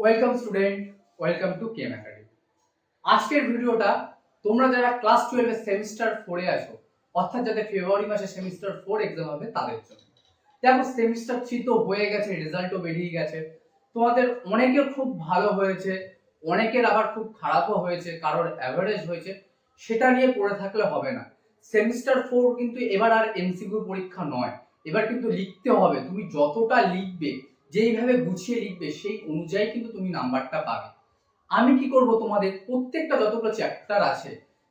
Welcome student welcome to chem academy আজকের ভিডিওটা তোমরা যারা ক্লাস টুয়েলভের সেমিস্টার ফোরে আছো, অর্থাৎ যাদের ফেব্রুয়ারি মাসে সেমিস্টার ফোর এক্সাম হবে, তাদের জন্য। দেখো সেমিস্টার থ্রি তো হয়ে গেছে রেজাল্টও বেরিয়ে গেছে। তোমাদের অনেকের খুব ভালো হয়েছে, অনেকের আবার খুব খারাপও হয়েছে, কারোর অ্যাভারেজ হয়েছে, সেটা নিয়ে পড়ে থাকলে হবে না। সেমিস্টার ফোর কিন্তু এবার আর এমসিকিউ পরীক্ষা নয়, এবার কিন্তু লিখতে হবে। তুমি যতটা লিখবে যেইভাবে গুছিয়ে লিখবে, সেই অনুযায়ী কিন্তু তুমি নাম্বারটা পাবে। আমি কি করব তোমাদের? প্রত্যেকটা যতগুলো চ্যাপ্টার আছে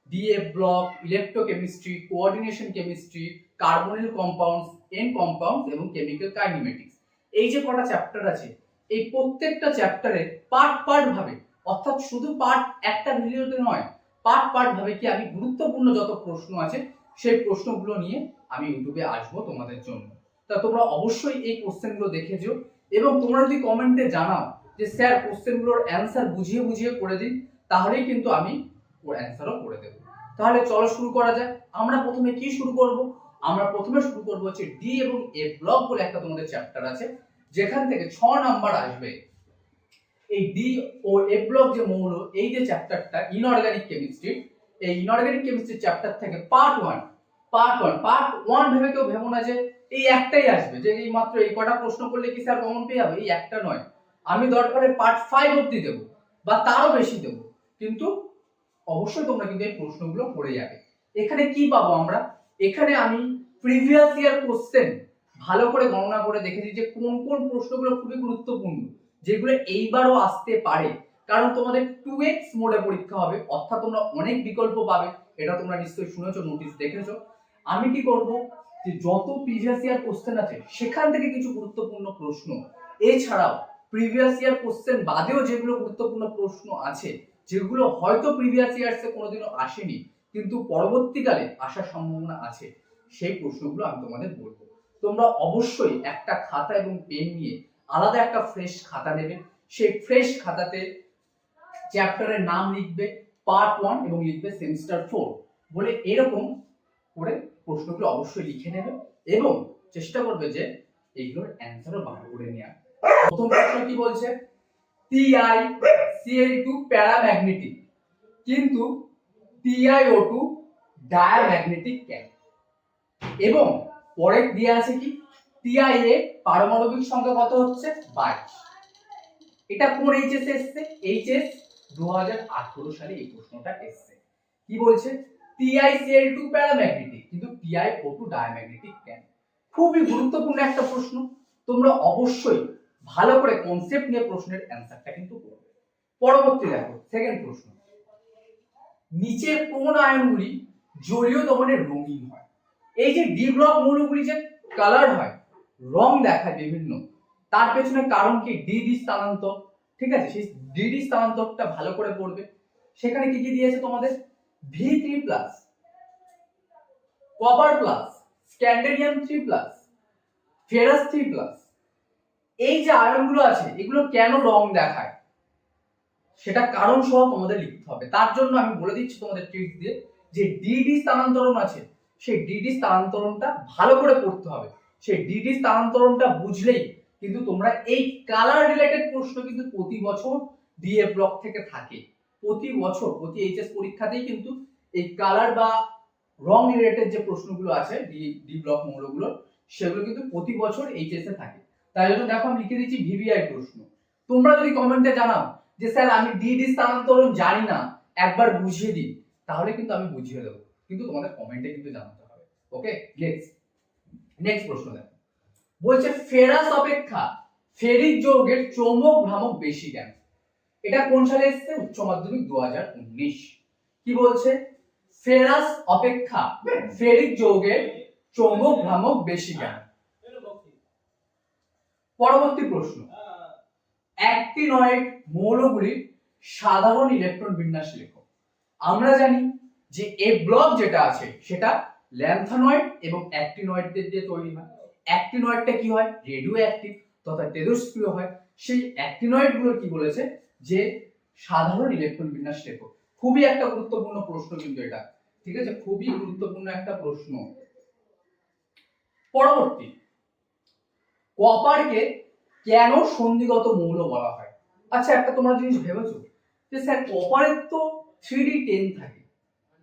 DF block electrochemistry coordination chemistry carbonyl compounds N compounds এবং কেমিক্যাল কাইনেমেটিক্স এই যে কটা চ্যাপ্টার আছে, এই প্রত্যেকটা চ্যাপ্টারে পার্ট পার্ট ভাবে, অর্থাৎ শুধু পার্ট একটা ভিডিওতে নয় পার্ট পার্ট ভাবে কি আমি গুরুত্বপূর্ণ যত প্রশ্ন আছে, সেই প্রশ্নগুলো নিয়ে আমি ইউটিউবে আসব তোমাদের জন্য। তা তোমরা অবশ্যই এই কোশ্চেনগুলো দেখেছ এবং তোমরা যদি কমেন্টে জানাও যে, স্যার, কোশ্চেনগুলোর অ্যান্সার বুঝিয়ে বুঝিয়ে করে দিন, তাহলেই কিন্তু আমি ওর অ্যান্সারও করে দেবো। তাহলে চলো শুরু করা যাক। আমরা প্রথমে কি শুরু করব? আমরা প্রথমে শুরু করব হচ্ছে ডি এবং এ ব্লক বলে একটা তোমাদের চ্যাপ্টার আছে, যেখান থেকে ছ নাম্বার আসবে। এই ডি ও এ ব্লক যে মৌল, এই যে চ্যাপ্টারটা ইনঅর্গানিক কেমিস্ট্রি এই ইনঅর্গানিক কেমিস্ট্রি চ্যাপ্টার থেকে part one part one part one ভেবে কেউ ভেবো না যে এই একটাই আসবে, যে এই মাত্র এই কটা প্রশ্ন করলে কি স্যার কমন পেয়ে যাবে? এই একটা নয়। আমি দরকারে পার্ট ফাইভ অব্দি দেবো, বা তারও বেশি দেবো। কিন্তু অবশ্যই তোমরা কিন্তু এই প্রশ্নগুলো পড়ে যাবে। এখানে কি পাবো আমরা? এখানে আমি প্রিভিয়াস ইয়ার কোশ্চেন ভালো করে গণনা করে দেখেছি যে কোন কোন প্রশ্নগুলো খুবই গুরুত্বপূর্ণ, যেগুলো এইবারও আসতে পারে। কারণ তোমাদের টু এক্স মোডে পরীক্ষা হবে, অর্থাৎ তোমরা অনেক বিকল্প পাবে, এটা তোমরা নিশ্চয়ই শুনেছো নোটিশ দেখেছ। আমি কি করব? যে যত প্রিভিয়াস ইয়ার কোশ্চেন আছে, সেখান থেকে কিছু গুরুত্বপূর্ণ প্রশ্ন। এছাড়াও প্রিভিয়াস ইয়ার কোশ্চেন বাদেও যেগুলো গুরুত্বপূর্ণ প্রশ্ন আছে, যেগুলো হয়তো প্রিভিয়াস ইয়ার্সে কোনোদিনও আসেনি, কিন্তু পরবর্তীকালে আসার সম্ভাবনা আছে, সেই প্রশ্নগুলো আমি তোমাদের বলব। তোমরা অবশ্যই একটা খাতা এবং পেন নিয়ে আলাদা একটা ফ্রেশ খাতা নেবে। সেই ফ্রেশ খাতাতে চ্যাপ্টারের নাম লিখবে পার্ট ওয়ান এবং লিখবে সেমিস্টার ফোর বলে এরকম করে প্রশ্নগুলো অবশ্যই লিখে নেবে এবং চেষ্টা করবে যে এইগুলোর অ্যান্সারও বার করে নেওয়া প্রথম প্রশ্ন কি বলছে? টিআই সিএল টু প্যারাম্যাগনেটিক কিন্তু টিআইও টু ডায়াম্যাগনেটিক কেন? এবং পরে দিয়ে আছে কি? টিআইএ পারমাণবিক সংখ্যা কত হচ্ছে? বাইশ। এটা কোন এইচএস এসছে? এইচএস দু হাজার আঠারো সালে এই প্রশ্নটা এসছে। কি বলছে? টিআই সিএল টু প্যারাম্যাগনেটিক কিন্তু টিআই ও টু ডায়াম্যাগনেটিক কেন খুবই গুরুত্বপূর্ণ একটা প্রশ্ন। তোমরা অবশ্যই ভালো করে কনসেপ্ট নিয়ে প্রশ্নের অ্যান্সারটা কিন্তু করবে। পরবর্তী দেখো সেকেন্ড প্রশ্ন। নিচের কোন আয়নগুলি জলীয় দমনের রঙিন হয়? এই যে ডি ব্লক মৌলগুলি যে কালার হয়, রং দেখায় বিভিন্ন। তার পেছনে কারণ কি? ডিডি স্থানান্তর। ঠিক আছে? সেই ডিডি স্থানান্তরটা ভালো করে পড়বে। সেখানে কি কি দিয়েছে তোমাদের? V three plus copper plus, scandium three plus, ferrous three plus. এই যে আয়নগুলো আছে, এগুলো কেন রং দেখায়? সেটা কারণ সহ তোমাদের লিখতে হবে। তার জন্য আমি বলে দিচ্ছি তোমাদের ট্রিক্স দিয়ে যে ডিডি স্থানান্তরণ আছে, সেই ডিডি স্থানান্তরণটা ভালো করে পড়তে হবে। সেই ডিডি স্থানান্তরণটা বুঝলেই কিন্তু তোমরা এই কালার রিলেটেড প্রশ্ন কিন্তু প্রতি বছর ডিএ ব্লক থেকে থাকে। প্রতি বছর, প্রতি এইচএস পরীক্ষাতেই কিন্তু এই কালার বা রং রিলেটেড যে প্রশ্নগুলো আছে ডি ডি ব্লক মৌলগুলো, সেগুলো কিন্তু প্রতি বছর এইচএস থাকে। তাই জন্য দেখো আমি লিখে দিচ্ছি ভিভিআই প্রশ্ন। তোমরা যদি কমেন্টে জানাও যে, স্যার, আমি ডিডি স্থানান্তরণ জানি না, একবার বুঝিয়ে দিন, তাহলে কিন্তু আমি বুঝিয়ে দেবো। কিন্তু তোমাদের কমেন্টে কিন্তু জানাতে হবে। ওকে নেক্সট নেক্সট প্রশ্ন দেখো। বলছে, ফেরাস অপেক্ষা ফেরিক যৌগের চৌম্বক ভ্রামক বেশি কেন? এটা কোন সালে এসেছে? উচ্চ মাধ্যমিক দু হাজার উনিশ। কি বলছে? ফেরাস অপেক্ষা, ফেরিক যৌগের চৌম্বক ভ্রামক বেশি কেন পরবর্তী প্রশ্ন। অ্যাক্টিনয়েড মৌলগুলির সাধারণ ইলেকট্রন বিন্যাস লেখো। আমরা জানি যে এ ব্লক যেটা আছে, সেটা ল্যান্থানয়েড এবং অ্যাক্টিনয়েডদের দিয়ে তৈরি হয়। অ্যাক্টিনয়েডটা কি হয়? রেডিও অ্যাক্টিভ তথা তেজস্ক্রিয় হয়। সেই অ্যাক্টিনয়েডগুলো কি বলেছে? যে সাধারণ ইলেকট্রন বিন্যাস লেখো। খুবই একটা গুরুত্বপূর্ণ প্রশ্ন কিন্তু এটা। ঠিক আছে? খুবই গুরুত্বপূর্ণ একটা প্রশ্ন। পরবর্তী। কপারকে কেন সন্ধিগত মৌল বলা হয়? আচ্ছা একটা তোমরা জিনিস ভেবেছো যে, স্যার, কপারের তো থ্রি ডি টেন থাকে।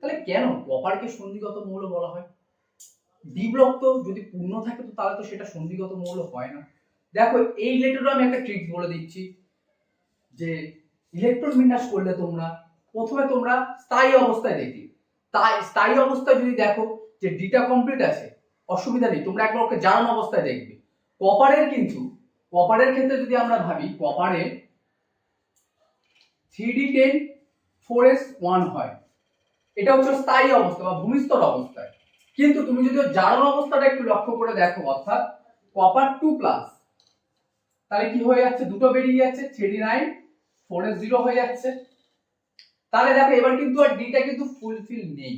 তাহলে কেন কপারকে সন্ধিগত মৌল বলা হয়? ডি ব্লক তো যদি পূর্ণ থাকে, তো তাহলে তো সেটা সন্ধিগত মৌল হয় না। দেখো, এই রিলেটেডও আমি একটা ট্রিক্স বলে দিচ্ছি যে ইলেকট্রন বিন্যাস করলে তোমরা প্রথমে তোমরা স্থায়ী অবস্থায় দেখি তাই স্থায়ী অবস্থায় যদি দেখো যে ডিটা কমপ্লিট আছে, অসুবিধা নেই, তোমরা একবার ওকে জানানো অবস্থায় দেখবে। কপারের কিন্তু কপারের ক্ষেত্রে যদি আমরা ভাবি কপারের three D ten four S one হয়। এটা হচ্ছে স্থায়ী অবস্থা বা ভূমিস্তর অবস্থায় কিন্তু তুমি যদি জারণ অবস্থাটা একটু লক্ষ্য করে দেখো, অর্থাৎ কপার টু প্লাস তাহলে কি হয়ে যাচ্ছে? দুটো বেরিয়ে যাচ্ছে three nine four S zero হয়ে যাচ্ছে। তাহলে দেখো, এবার কিন্তু আর ডিটা কিন্তু ফুলফিল নেই।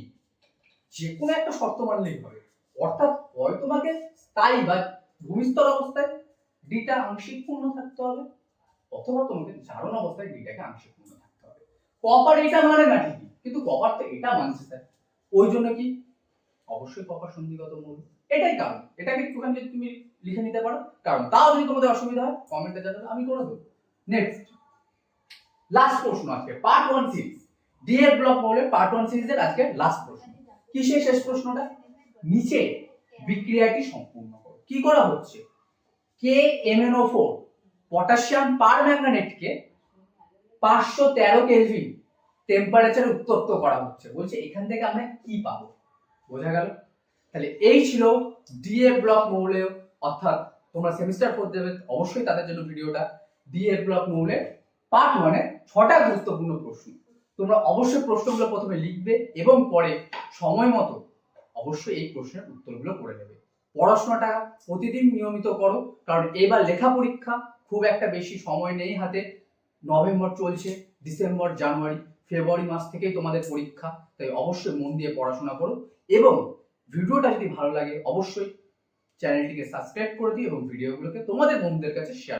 যে কোনো একটা শর্ত মানলেই হবে। অর্থাৎ হয় তোমাকে স্থায়ী বা ভূমিস্তর অবস্থায় ডিটা আংশিক পূর্ণ থাকতে হবে, অথবা তোমাকে জারণ অবস্থায় ডিটাকে আংশিক পূর্ণ থাকতে হবে। কপার এটা মানে না ঠিকই কিন্তু কপার তো এটা মানছে স্যার ওই জন্য কি? অবশ্যই কপার সন্ধিগত মূল। এটাই কারণ। এটাকে একটুখানি যদি তুমি লিখে নিতে পারো। কারণ তাও যদি তোমাদের অসুবিধা হয় কমেন্টে জানাবে, আমি করে দেবো। নেক্সট লাস্ট প্রশ্ন আজকে part one series DF block মৌলের পার্ট ওয়ান সিরিজের আজকে লাস্ট প্রশ্ন। কি সেই শেষ প্রশ্নটা? নিচে বিক্রিয়াটি সম্পূর্ণ কি করা হচ্ছে? K M N O four potassium per ম্যাঙ্গানেটকে পাঁচশো তেরো কেলভিন টেম্পারেচারে উত্তপ্ত করা হচ্ছে। বলছে, এখান থেকে আমরা কি পাবো? বোঝা গেল? তাহলে এই ছিল ডিএ ব্লক মৌলে অর্থাৎ তোমরা সেমিস্টার ফোর দেবে, অবশ্যই তাদের জন্য ভিডিওটা ডিএ ব্লক মৌলে পার্ট ওয়ানে ছটা গুরুত্বপূর্ণ প্রশ্ন। তোমরা অবশ্যই প্রশ্নগুলো প্রথমে লিখবে এবং পরে সময় মতো অবশ্যই এই প্রশ্নের উত্তরগুলো করে নেবে। পড়াশোনাটা প্রতিদিন নিয়মিত করো, কারণ এবার লেখা পরীক্ষা খুব একটা বেশি সময় নেই হাতে। নভেম্বর চলছে, ডিসেম্বর, জানুয়ারি, ফেব্রুয়ারি মাস থেকেই তোমাদের পরীক্ষা, তাই অবশ্যই মন দিয়ে পড়াশোনা করো। এবং ভিডিওটা যদি ভালো লাগে, অবশ্যই চ্যানেলটিকে সাবস্ক্রাইব করে দিও এবং ভিডিওগুলোকে তোমাদের বন্ধুদের কাছে শেয়ার